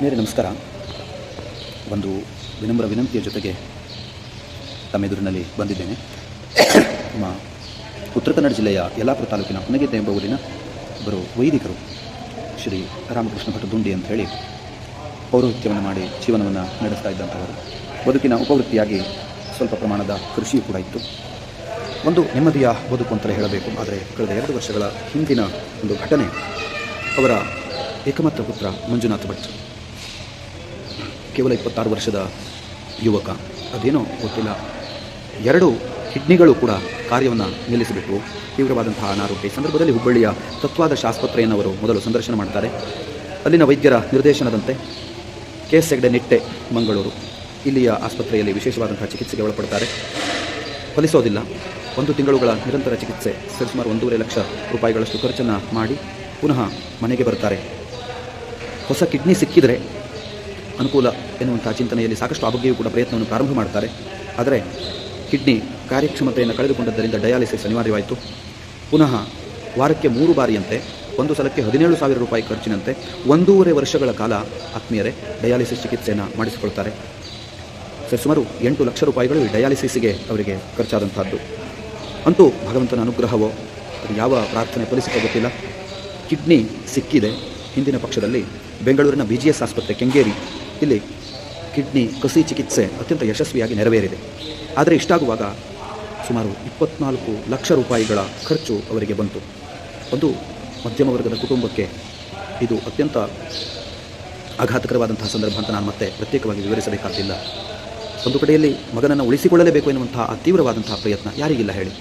ಆತ್ಮೀಯರೇ, ನಮಸ್ಕಾರ. ಒಂದು ವಿನಮ್ರ ವಿನಂತಿಯ ಜೊತೆಗೆ ತಮ್ಮೆದುರಿನಲ್ಲಿ ಬಂದಿದ್ದೇನೆ. ನಮ್ಮ ಉತ್ತರ ಕನ್ನಡ ಜಿಲ್ಲೆಯ ಯಲ್ಲಾಪುರ ತಾಲೂಕಿನ ಹೊನಗೆದ್ದೆ ಎಂಬ ಊರಿನ ಇಬ್ಬರು ವೈದಿಕರು ಶ್ರೀ ರಾಮಕೃಷ್ಣ ಭಟ್ ದುಂಡಿ ಅಂತ ಹೇಳಿ ಪೌರೋಹಿತ್ಯವನ್ನು ಮಾಡಿ ಜೀವನವನ್ನು ನಡೆಸ್ತಾ ಇದ್ದಂಥವರು. ಬದುಕಿನ ಉಪವೃತ್ತಿಯಾಗಿ ಸ್ವಲ್ಪ ಪ್ರಮಾಣದ ಕೃಷಿಯೂ ಕೂಡ ಇತ್ತು. ಒಂದು ನೆಮ್ಮದಿಯ ಬದುಕು ಅಂತಲೇ ಹೇಳಬೇಕು. ಆದರೆ ಕಳೆದ ಎರಡು ವರ್ಷಗಳ ಹಿಂದಿನ ಒಂದು ಘಟನೆ ಅವರ ಏಕಮಾತ್ರ ಪುತ್ರ ಮಂಜುನಾಥ್ ಭಟ್ ಕೇವಲ ಇಪ್ಪತ್ತಾರು ವರ್ಷದ ಯುವಕ. ಅದೇನೋ ಗೊತ್ತಿಲ್ಲ. ಎರಡು ಕಿಡ್ನಿಗಳು ಕೂಡ ಕಾರ್ಯವನ್ನು ನಿಲ್ಲಿಸಿಬಿಟ್ಟು ತೀವ್ರವಾದಂತಹ ಅನಾರೋಗ್ಯ. ಈ ಸಂದರ್ಭದಲ್ಲಿ ಹುಬ್ಬಳ್ಳಿಯ ತತ್ವಾದ ಆಸ್ಪತ್ರೆಯನ್ನು ಅವರು ಮೊದಲು ಸಂದರ್ಶನ ಮಾಡ್ತಾರೆ. ಅಲ್ಲಿನ ವೈದ್ಯರ ನಿರ್ದೇಶನದಂತೆ ಕೆ ಎಸ್ ಹೆಗ್ಡೆ ನಿಟ್ಟೆ ಮಂಗಳೂರು. ಇಲ್ಲಿಯ ಆಸ್ಪತ್ರೆಯಲ್ಲಿ ವಿಶೇಷವಾದಂತಹ ಚಿಕಿತ್ಸೆಗೆ ಒಳಪಡ್ತಾರೆ. ಫಲಿಸೋದಿಲ್ಲ. ಒಂದು ತಿಂಗಳುಗಳ ನಿರಂತರ ಚಿಕಿತ್ಸೆ. ಸರಿಸುಮಾರು ಒಂದೂವರೆ ಲಕ್ಷ ರೂಪಾಯಿಗಳಷ್ಟು ಖರ್ಚನ್ನು ಮಾಡಿ ಪುನಃ ಮನೆಗೆ ಬರ್ತಾರೆ. ಹೊಸ ಕಿಡ್ನಿ ಸಿಕ್ಕಿದರೆ ಅನುಕೂಲ ಎನ್ನುವಂಥ ಚಿಂತನೆಯಲ್ಲಿ ಸಾಕಷ್ಟು ಆರೋಗ್ಯವೂ ಕೂಡ ಪ್ರಯತ್ನವನ್ನು ಪ್ರಾರಂಭ ಮಾಡ್ತಾರೆ ಆದರೆ ಕಿಡ್ನಿ ಕಾರ್ಯಕ್ಷಮತೆಯನ್ನು ಕಳೆದುಕೊಂಡದ್ದರಿಂದ ಡಯಾಲಿಸಿಸ್ ಅನಿವಾರ್ಯವಾಯಿತು. ಪುನಃ ವಾರಕ್ಕೆ ಮೂರು ಬಾರಿಯಂತೆ, ಒಂದು ಸಲಕ್ಕೆ ಹದಿನೇಳು ಸಾವಿರ ರೂಪಾಯಿ ಖರ್ಚಿನಂತೆ ಒಂದೂವರೆ ವರ್ಷಗಳ ಕಾಲ ಆತ್ಮೀಯರೇ ಡಯಾಲಿಸಿಸ್ ಚಿಕಿತ್ಸೆಯನ್ನು ಮಾಡಿಸಿಕೊಳ್ತಾರೆ. ಸರ್, ಸುಮಾರು ಎಂಟು ಲಕ್ಷ ರೂಪಾಯಿಗಳು ಈ ಡಯಾಲಿಸಿಸ್ಗೆ ಅವರಿಗೆ ಖರ್ಚಾದಂಥದ್ದು. ಅಂತೂ ಭಗವಂತನ ಅನುಗ್ರಹವೋ ಯಾವ ಪ್ರಾರ್ಥನೆ ಫಲಿಸಿಕೋ ಗೊತ್ತಿಲ್ಲ. ಕಿಡ್ನಿ ಸಿಕ್ಕಿದೆ. ಹಿಂದಿನ ಪಕ್ಷದಲ್ಲಿ ಬೆಂಗಳೂರಿನ ಬಿ ಜಿ ಎಸ್ ಆಸ್ಪತ್ರೆ ಕೆಂಗೇರಿ ಇಲ್ಲಿ ಕಿಡ್ನಿ ಕಸಿ ಚಿಕಿತ್ಸೆ ಅತ್ಯಂತ ಯಶಸ್ವಿಯಾಗಿ ನೆರವೇರಿದೆ. ಆದರೆ ಇಷ್ಟಾಗುವಾಗ ಸುಮಾರು ಇಪ್ಪತ್ನಾಲ್ಕು ಲಕ್ಷ ರೂಪಾಯಿಗಳ ಖರ್ಚು ಅವರಿಗೆ ಬಂತು. ಒಂದು ಮಧ್ಯಮ ವರ್ಗದ ಕುಟುಂಬಕ್ಕೆ ಇದು ಅತ್ಯಂತ ಆಘಾತಕರವಾದಂತಹ ಸಂದರ್ಭ ಅಂತ ನಾನು ಮತ್ತೆ ಪ್ರತ್ಯೇಕವಾಗಿ ವಿವರಿಸಬೇಕಾಗಿಲ್ಲ ಒಂದು ಕಡೆಯಲ್ಲಿ ಮಗನನ್ನು ಉಳಿಸಿಕೊಳ್ಳಲೇಬೇಕು ಎನ್ನುವಂತಹ ತೀವ್ರವಾದಂತಹ ಪ್ರಯತ್ನ ಯಾರಿಗಿಲ್ಲ ಹೇಳಿ.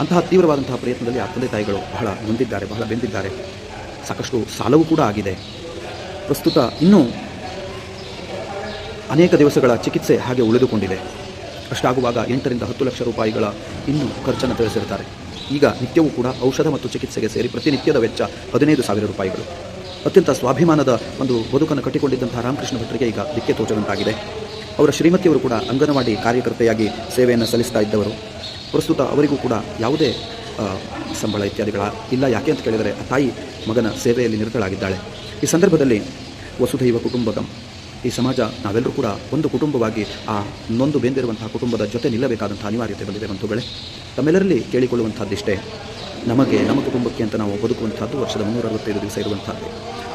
ಅಂತಹ ತೀವ್ರವಾದಂತಹ ಪ್ರಯತ್ನದಲ್ಲಿ ಆ ತಂದೆ ತಾಯಿಗಳು ಬಹಳ ನೊಂದಿದ್ದಾರೆ, ಬಹಳ ಬೆಂದಿದ್ದಾರೆ. ಸಾಕಷ್ಟು ಸಾಲವೂ ಕೂಡ ಆಗಿದೆ. ಪ್ರಸ್ತುತ ಇನ್ನೂ ಅನೇಕ ದಿವಸಗಳ ಚಿಕಿತ್ಸೆ ಹಾಗೆ ಉಳಿದುಕೊಂಡಿದೆ. ಅಷ್ಟಾಗುವಾಗ ಎಂಟರಿಂದ ಹತ್ತು ಲಕ್ಷ ರೂಪಾಯಿಗಳ ಇನ್ನೂ ಖರ್ಚನ್ನು ತಿಳಿಸಿರುತ್ತಾರೆ. ಈಗ ನಿತ್ಯವೂ ಕೂಡ ಔಷಧ ಮತ್ತು ಚಿಕಿತ್ಸೆಗೆ ಸೇರಿ ಪ್ರತಿನಿತ್ಯದ ವೆಚ್ಚ ಹದಿನೈದು ಸಾವಿರ ರೂಪಾಯಿಗಳು. ಅತ್ಯಂತ ಸ್ವಾಭಿಮಾನದ ಒಂದು ಬದುಕನ್ನು ಕಟ್ಟಿಕೊಂಡಿದ್ದಂತಹ ರಾಮಕೃಷ್ಣ ಭಟ್ರಿಗೆ ಈಗ ದಿಕ್ಕೆ ತೋಚದಂತಾಗಿದೆ. ಅವರ ಶ್ರೀಮತಿಯವರು ಕೂಡ ಅಂಗನವಾಡಿ ಕಾರ್ಯಕರ್ತೆಯಾಗಿ ಸೇವೆಯನ್ನು ಸಲ್ಲಿಸ್ತಾ ಇದ್ದವರು. ಪ್ರಸ್ತುತ ಅವರಿಗೂ ಕೂಡ ಯಾವುದೇ ಸಂಬಳ ಇತ್ಯಾದಿಗಳ ಇಲ್ಲ. ಯಾಕೆ ಅಂತ ಕೇಳಿದರೆ, ಆ ತಾಯಿ ಮಗನ ಸೇವೆಯಲ್ಲಿ ನಿರತಳಾಗಿದ್ದಾಳೆ. ಈ ಸಂದರ್ಭದಲ್ಲಿ ವಸುಧೈವ ಕುಟುಂಬಕಂ ಈ ಸಮಾಜ ನಾವೆಲ್ಲರೂ ಕೂಡ ಒಂದು ಕುಟುಂಬವಾಗಿ ಆ ನೊಂದು ಬೆಂದಿರುವಂತಹ ಕುಟುಂಬದ ಜೊತೆ ನಿಲ್ಲಬೇಕಾದಂಥ ಅನಿವಾರ್ಯತೆ ಬಂದಿದೆ ಬಂಧುಗಳೇ ತಮ್ಮೆಲ್ಲರಲ್ಲಿ ಕೇಳಿಕೊಳ್ಳುವಂಥದ್ದಿಷ್ಟೇ ನಮಗೆ ನಮ್ಮ ಕುಟುಂಬಕ್ಕೆ ಅಂತ ನಾವು ಬದುಕುವಂಥದ್ದು ವರ್ಷದ ಮುನ್ನೂರ ಅರವತ್ತೈದು ದಿವಸ ಇರುವಂಥದ್ದು.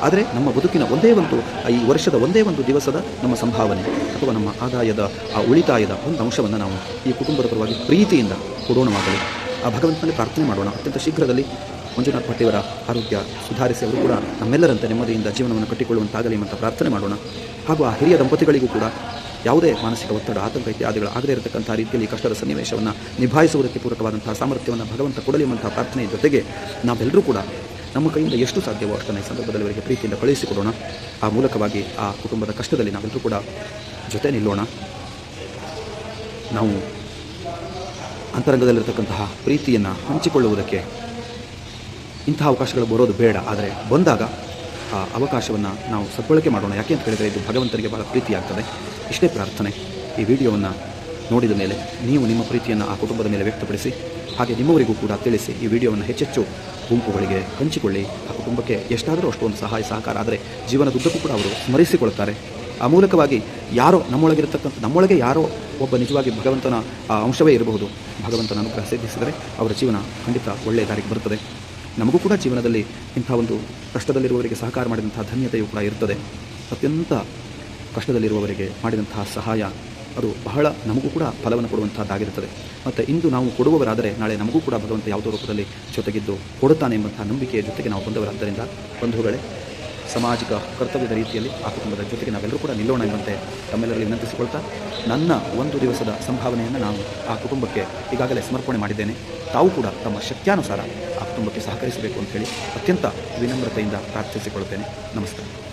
ಆದರೆ ನಮ್ಮ ಬದುಕಿನ ಒಂದೇ ಒಂದು, ಈ ವರ್ಷದ ಒಂದೇ ಒಂದು ದಿವಸದ ನಮ್ಮ ಸಂಭಾವನೆ ಅಥವಾ ನಮ್ಮ ಆದಾಯದ, ಆ ಉಳಿತಾಯದ ಒಂದು ಅಂಶವನ್ನು ನಾವು ಈ ಕುಟುಂಬದ ಪರವಾಗಿ ಪ್ರೀತಿಯಿಂದ ಕೊಡೋಣವಾಗಲಿ ಆ ಭಗವಂತನಲ್ಲಿ ಪ್ರಾರ್ಥನೆ ಮಾಡೋಣ. ಅತ್ಯಂತ ಶೀಘ್ರದಲ್ಲಿ ಮಂಜುನಾಥ್ ಭಟ್ಟಿಯವರ ಆರೋಗ್ಯ ಸುಧಾರಿಸಿ ಅವರು ಕೂಡ ನಮ್ಮೆಲ್ಲರಂತೆ ನೆಮ್ಮದಿಯಿಂದ ಜೀವನವನ್ನು ಕಟ್ಟಿಕೊಳ್ಳುವಂತಾಗಲಿ ಅಂತ ಪ್ರಾರ್ಥನೆ ಮಾಡೋಣ. ಹಾಗೂ ಆ ಹಿರಿಯ ದಂಪತಿಗಳಿಗೂ ಕೂಡ ಯಾವುದೇ ಮಾನಸಿಕ ಒತ್ತಡ, ಆತಂಕ ಇತ್ಯಾದಿಗಳು ಆಗದೇ ಇರತಕ್ಕಂಥ ರೀತಿಯಲ್ಲಿ ಕಷ್ಟದ ಸನ್ನಿವೇಶವನ್ನು ನಿಭಾಯಿಸುವುದಕ್ಕೆ ಪೂರಕವಾದಂತಹ ಸಾಮರ್ಥ್ಯವನ್ನು ಭಗವಂತ ಕೊಡಲಿ ಎಂಬಂತಹ ಪ್ರಾರ್ಥನೆಯ ಜೊತೆಗೆ ನಾವೆಲ್ಲರೂ ಕೂಡ ನಮ್ಮ ಕೈಯಿಂದ ಎಷ್ಟು ಸಾಧ್ಯವೋ ಅಷ್ಟನ್ನು ಈ ಸಂದರ್ಭದಲ್ಲಿ ಅವರಿಗೆ ಪ್ರೀತಿಯಿಂದ ಕಳುಹಿಸಿಕೊಡೋಣ. ಆ ಮೂಲಕವಾಗಿ ಆ ಕುಟುಂಬದ ಕಷ್ಟದಲ್ಲಿ ನಾವೆಲ್ಲರೂ ಕೂಡ ಜೊತೆ ನಿಲ್ಲೋಣ. ನಾವು ಅಂತರಂಗದಲ್ಲಿರತಕ್ಕಂತಹ ಪ್ರೀತಿಯನ್ನು ಹಂಚಿಕೊಳ್ಳುವುದಕ್ಕೆ ಇಂತಹ ಅವಕಾಶಗಳು ಬರೋದು ಬೇಡ. ಆದರೆ ಬಂದಾಗ ಆ ಅವಕಾಶವನ್ನು ನಾವು ಸದ್ಬಳಕೆ ಮಾಡೋಣ. ಯಾಕೆ ಅಂತ ಹೇಳಿದರೆ ಇದು ಭಗವಂತನಿಗೆ ಬಹಳ ಪ್ರೀತಿಯಾಗ್ತದೆ. ಇಷ್ಟೇ ಪ್ರಾರ್ಥನೆ. ಈ ವಿಡಿಯೋವನ್ನು ನೋಡಿದ ಮೇಲೆ ನೀವು ನಿಮ್ಮ ಪ್ರೀತಿಯನ್ನು ಆ ಕುಟುಂಬದ ಮೇಲೆ ವ್ಯಕ್ತಪಡಿಸಿ, ಹಾಗೆ ನಿಮ್ಮವರಿಗೂ ಕೂಡ ತಿಳಿಸಿ ಈ ವಿಡಿಯೋವನ್ನು ಹೆಚ್ಚೆಚ್ಚು ಗುಂಪುಗಳಿಗೆ ಹಂಚಿಕೊಳ್ಳಿ. ಆ ಕುಟುಂಬಕ್ಕೆ ಎಷ್ಟಾದರೂ ಅಷ್ಟೊಂದು ಸಹಾಯ, ಸಹಕಾರ, ಆದರೆ ಜೀವನದುದ್ದಕ್ಕೂ ಕೂಡ ಅವರು ಸ್ಮರಿಸಿಕೊಳ್ತಾರೆ ಆ ಮೂಲಕವಾಗಿ ಯಾರೋ ನಮ್ಮೊಳಗಿರತಕ್ಕಂಥ, ನಮ್ಮೊಳಗೆ ಯಾರೋ ಒಬ್ಬ ನಿಜವಾಗಿ ಭಗವಂತನ ಅಂಶವೇ ಇರಬಹುದು. ಭಗವಂತನ ಅನುಗ್ರಹ ಸಿದ್ಧಿಸಿದರೆ ಅವರ ಜೀವನ ಖಂಡಿತ ಒಳ್ಳೆಯ ದಾರಿಗೆ ಬರುತ್ತದೆ. ನಮಗೂ ಕೂಡ ಜೀವನದಲ್ಲಿ ಇಂಥ ಒಂದು ಕಷ್ಟದಲ್ಲಿರುವವರಿಗೆ ಸಹಕಾರ ಮಾಡಿದಂಥ ಧನ್ಯತೆಯೂ ಕೂಡ ಇರ್ತದೆ. ಅತ್ಯಂತ ಕಷ್ಟದಲ್ಲಿರುವವರಿಗೆ ಮಾಡಿದಂತಹ ಸಹಾಯ, ಅದು ಬಹಳ ನಮಗೂ ಕೂಡ ಫಲವನ್ನು ಕೊಡುವಂಥದ್ದಾಗಿರುತ್ತದೆ ಮತ್ತು ಇಂದು ನಾವು ಕೊಡುವವರಾದರೆ ನಾಳೆ ನಮಗೂ ಕೂಡ ಭಗವಂತ ಯಾವುದೋ ರೂಪದಲ್ಲಿ ಜೊತೆಗಿದ್ದು ಕೊಡುತ್ತಾನೆ ಎಂಬಂತಹ ನಂಬಿಕೆಯ ಜೊತೆಗೆ ನಾವು ಬಂದವರಾದ್ದರಿಂದ ಬಂಧುಗಳೇ ಸಾಮಾಜಿಕ ಕರ್ತವ್ಯದ ರೀತಿಯಲ್ಲಿ ಆ ಕುಟುಂಬದ ಜೊತೆಗೆ ನಾವೆಲ್ಲರೂ ಕೂಡ ನಿಲ್ಲೋಣ ಎಂಬಂತೆ ತಮ್ಮೆಲ್ಲರಲ್ಲಿ ವಿನಂತಿಸಿಕೊಳ್ತಾ ನನ್ನ ಒಂದು ದಿವಸದ ಸಂಭಾವನೆಯನ್ನು ನಾನು ಆ ಕುಟುಂಬಕ್ಕೆ ಈಗಾಗಲೇ ಸಮರ್ಪಣೆ ಮಾಡಿದ್ದೇನೆ. ತಾವು ಕೂಡ ತಮ್ಮ ಶಕ್ತ್ಯಾನುಸಾರ ಆ ಕುಟುಂಬಕ್ಕೆ ಸಹಕರಿಸಬೇಕು ಅಂತೇಳಿ ಅತ್ಯಂತ ವಿನಮ್ರತೆಯಿಂದ ಪ್ರಾರ್ಥಿಸಿಕೊಳ್ಳುತ್ತೇನೆ. ನಮಸ್ಕಾರ.